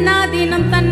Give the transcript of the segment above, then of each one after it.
கண்ணாதீனம் than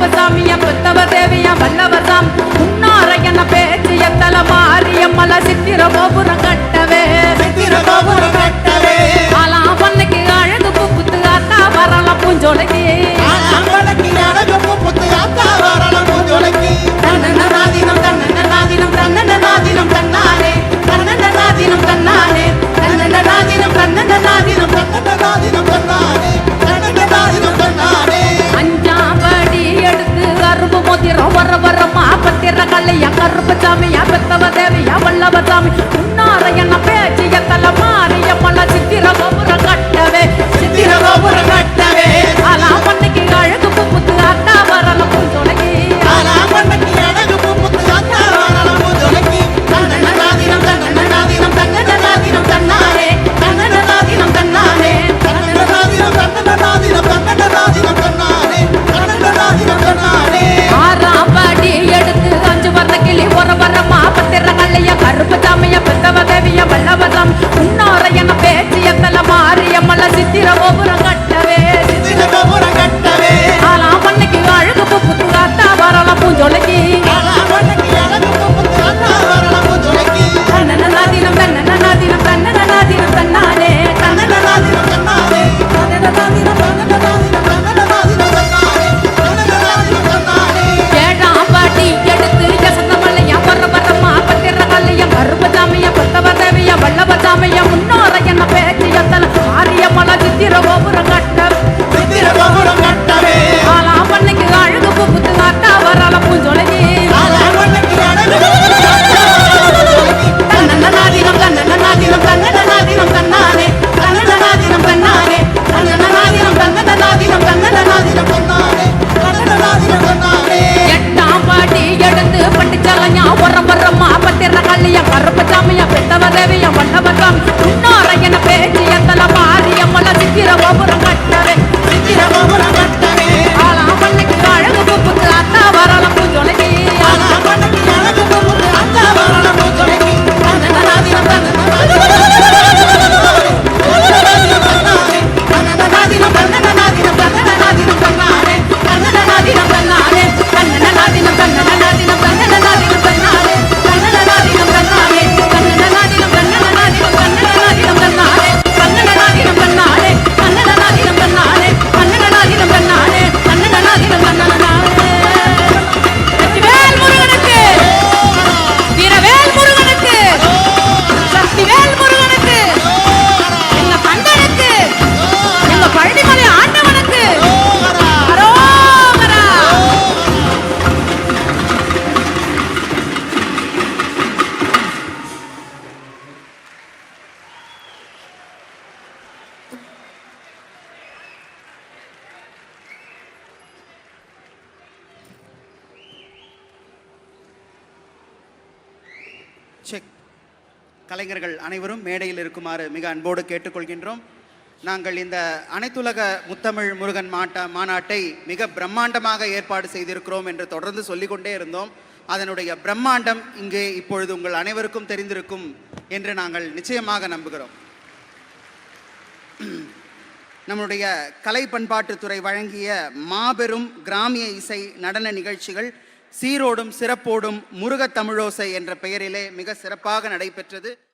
up, I'm பரப்பு சாமியா பெத்தவ தேவையா கலைஞர்கள் அனைவரும் மேடையில் இருக்குமாறு மிக அன்போடு கேட்டுக்கொள்கின்றோம். நாங்கள் இந்த அனைத்துலக முத்தமிழ் முருகன் மாட்ட மாநாட்டை மிக பிரம்மாண்டமாக ஏற்பாடு செய்திருக்கிறோம் என்று தொடர்ந்து சொல்லிக்கொண்டே இருந்தோம். அதனுடைய பிரம்மாண்டம் இங்கே இப்பொழுது உங்கள் அனைவருக்கும் தெரிந்திருக்கும் என்று நாங்கள் நிச்சயமாக நம்புகிறோம். நம்முடைய கலை பண்பாட்டுத்துறை வழங்கிய மாபெரும் கிராமிய இசை நடன நிகழ்ச்சிகள் சீரோடும் சிறப்போடும் முருகத் தமிழோசை என்ற பெயரிலே மிக சிறப்பாக நடைபெற்றது.